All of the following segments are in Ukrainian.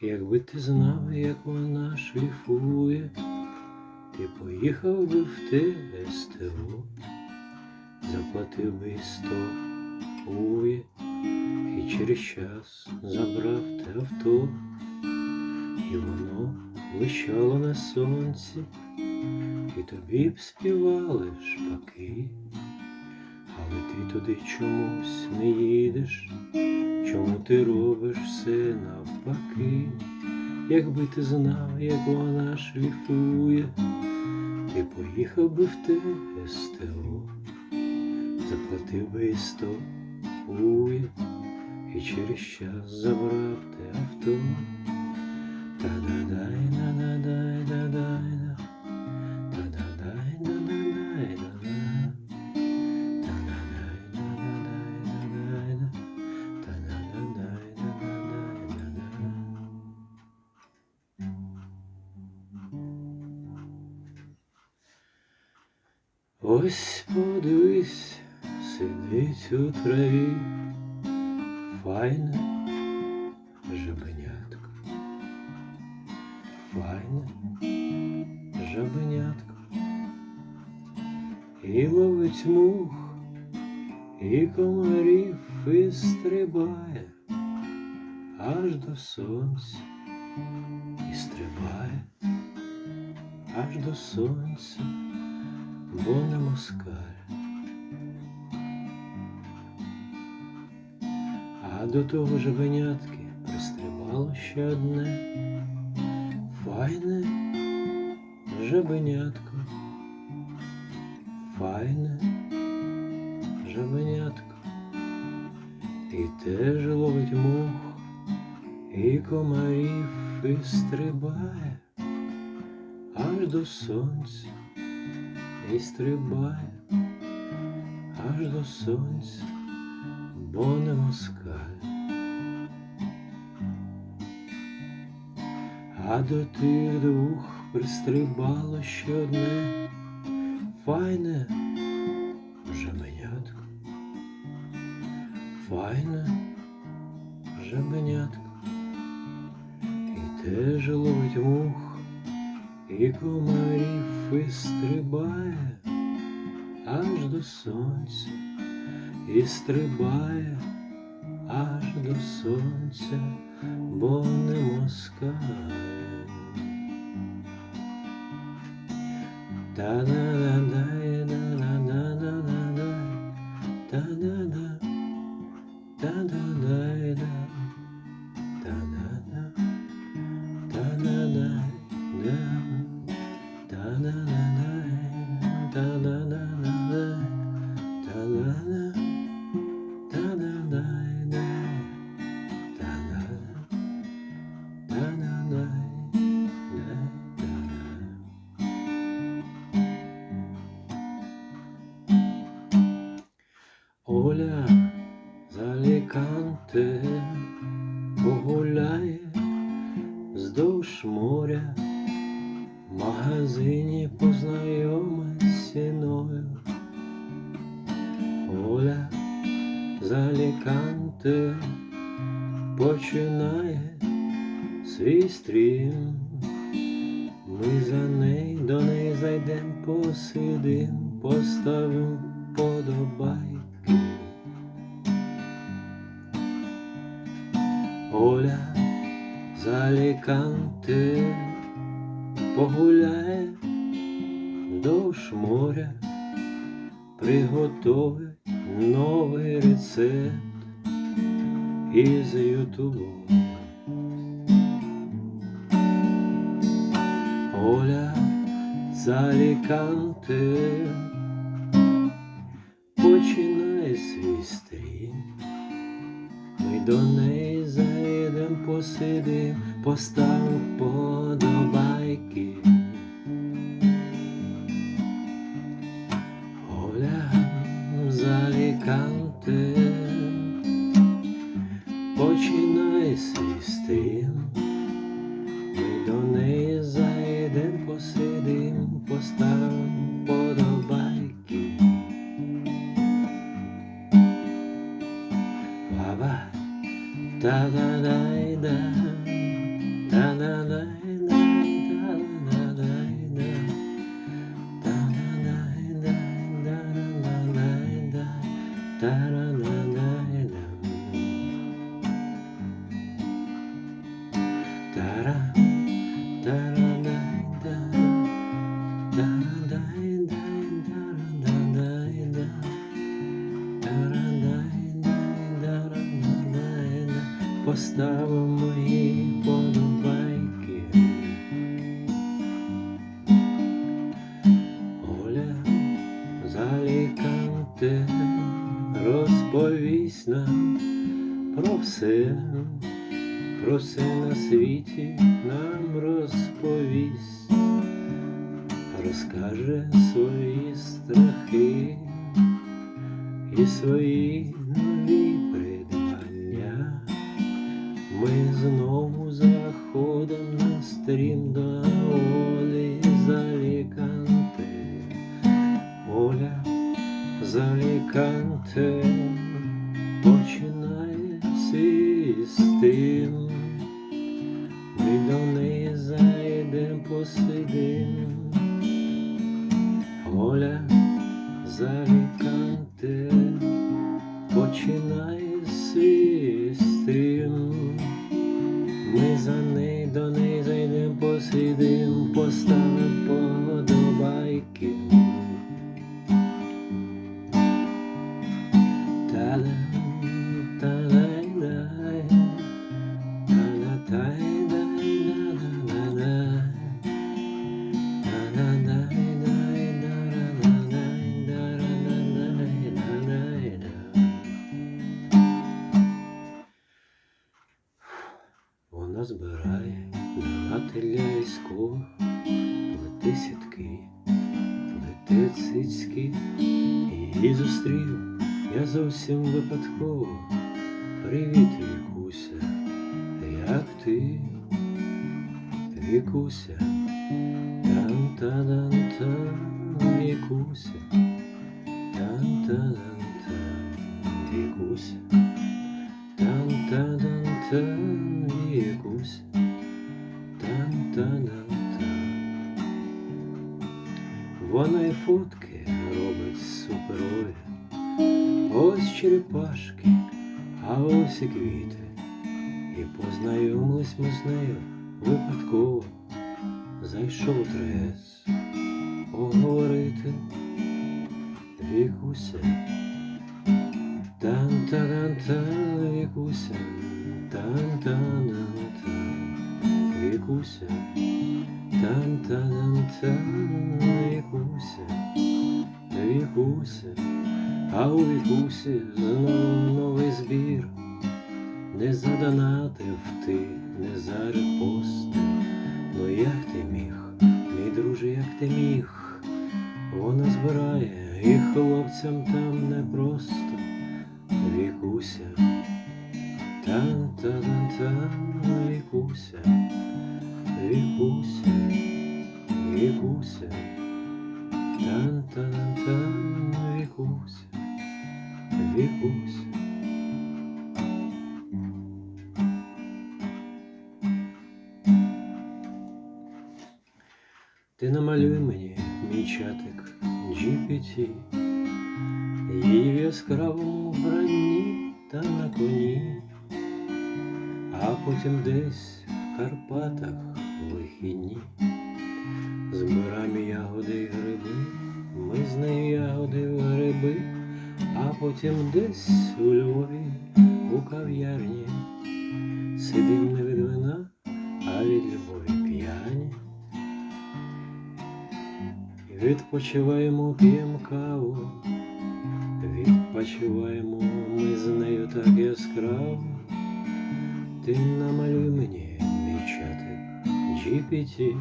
Якби ти знав, як вона шліфує, ти поїхав би в те СТО, заплатив би і сто ує, і через час забрав те авто, і воно блищало на сонці, і тобі б співали шпаки, але ти туди чомусь не їдеш. Чому ти робиш все навпаки? Якби ти знав, як вона шліфує, ти поїхав би в те СТО, заплатив би і сто ує, і через час забрав те авто. Та-да-дай, Ось подивись, сидить у траві, файне жабенятко, файне жабенятко, і ловить мух, і комарів і стрибає. Аж до сонця, і стрибає. Аж до сонця, бо не москаль. А до того жабенятки пристрибало ще одне. Файне жабенятко, файне жабенятко, і теж ловить мух, і комарів і стрибає аж до сонця, і стрибає аж до сонця, бо не москаль. А до тих двох пристрибало ще одне файне жабенятко, файне жабенятко, і теж ловить мух, і комарів і аж до сонця, і стрибає аж до сонця, бо не москаль. Та-да-да-дай, Оля з Аліканте погуляє вздовж моря, в магазині познайомить сіною. Оля з Аліканте починає свій стрім. Ми за неї до неї зайдем, посидим, поставим подобайки. Оля з Аліканте погуляє вдовж моря, приготовить новий рецепт із Ютубу. Оля з Аліканте починає свій стрім. Ми до неї заїдем, поставив подобайки. Оля з Аліканте починає свій стрім. Поставив розповість про все, про все на світі нам розповість, розкаже свої страхи і свої нові придбання. Ми знову заходимо на стрім до Заліканте починає систем. Ми за неї до неї як ти? Вікуся, там та дан там Вікуся, там та дан там Вікуся, там та дан там Вікуся, там та дан там. Вона і фотки робить суперові. Ось черепашки, а ось і квіти. І познайомились ми з нею випадково. Зайшов трес поговорити. Вікуся, там та дан та Вікуся, там та дан там Вікуся, там та дан та Вікуся, Вікуся. А у вікусі знову новий збір, не задонатив ти, не зарепостив. Ну як ти міг, мій друже, як ти міг? Вона збирає і хлопцям там непросто. Вікуся, там та там там Вікуся, Вікуся, Вікуся, там та мій чатик GPT, її в яскравому та на коні, а потім десь в Карпатах вихідні. Збираємо ягоди й гриби, ми з нею ягоди й гриби. А потім десь у Львові у кав'ярні сидим не від вина, а від любові Відпочиваємо, п'ємо каву, відпочиваємо ми з нею так яскраво. Ти намалюй мені, мій чатик, GPT,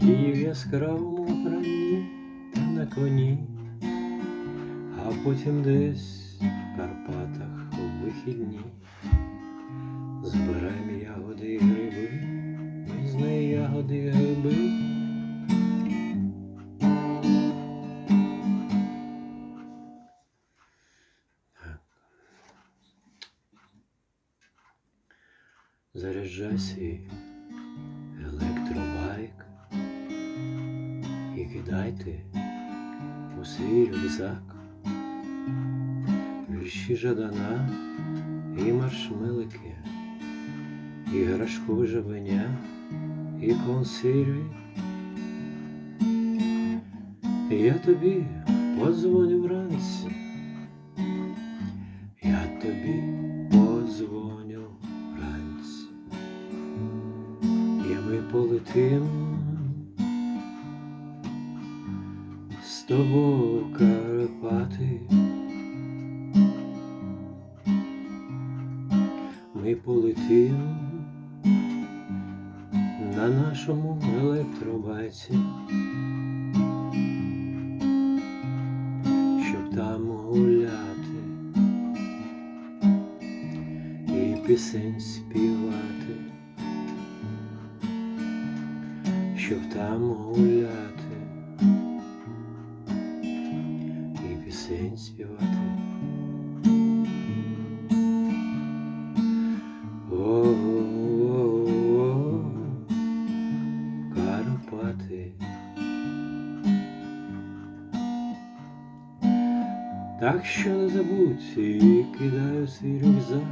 її в яскравому вбранні та на коні. А потім десь в Карпатах у вихідні збираємо ягоди і гриби, ми з неї ягоди і гриби. Свій електробайк і кидайте у свій рюкзак вірші Жадана і маршмелики, і грашку жабеня, і консерві. Я тобі подзвоню вранці, полетим щоб там гуляти і пісень співати. О-о-о, Карпати. Так що не забудь і кидаю свій рюкзак,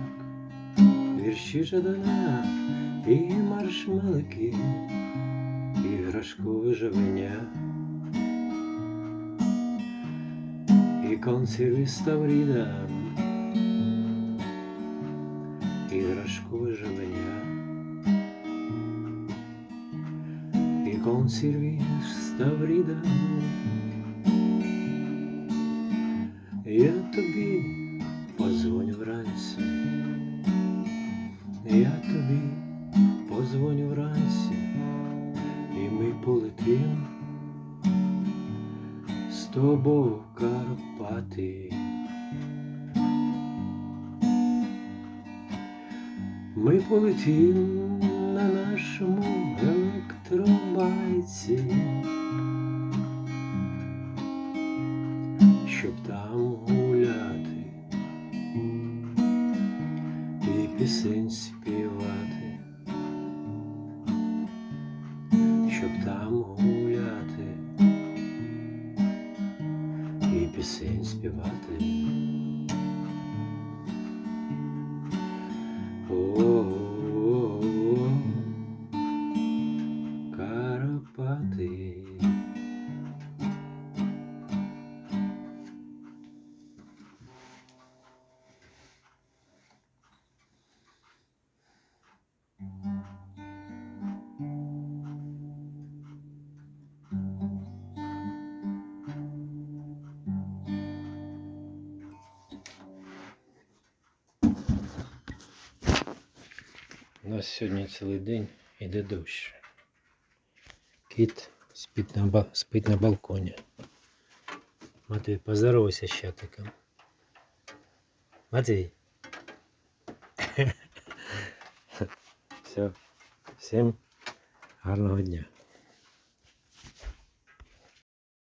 вірші Жадана і маршмелики, і грашкове жавеня, і консерві Ставріда, і грашкове жавеня, і консерві Ставріда. Я тобі позвоню вранці, я тобі позвоню вранці, і ми полетим з тобою Карпати. Ми полетим на нашому електробайці. щоб там У нас сьогодні цілий день іде дощ. Кіт спить на, спить на балконі. Матвій, поздоровайся з щатиком. Матвій. Все. Всім гарного дня.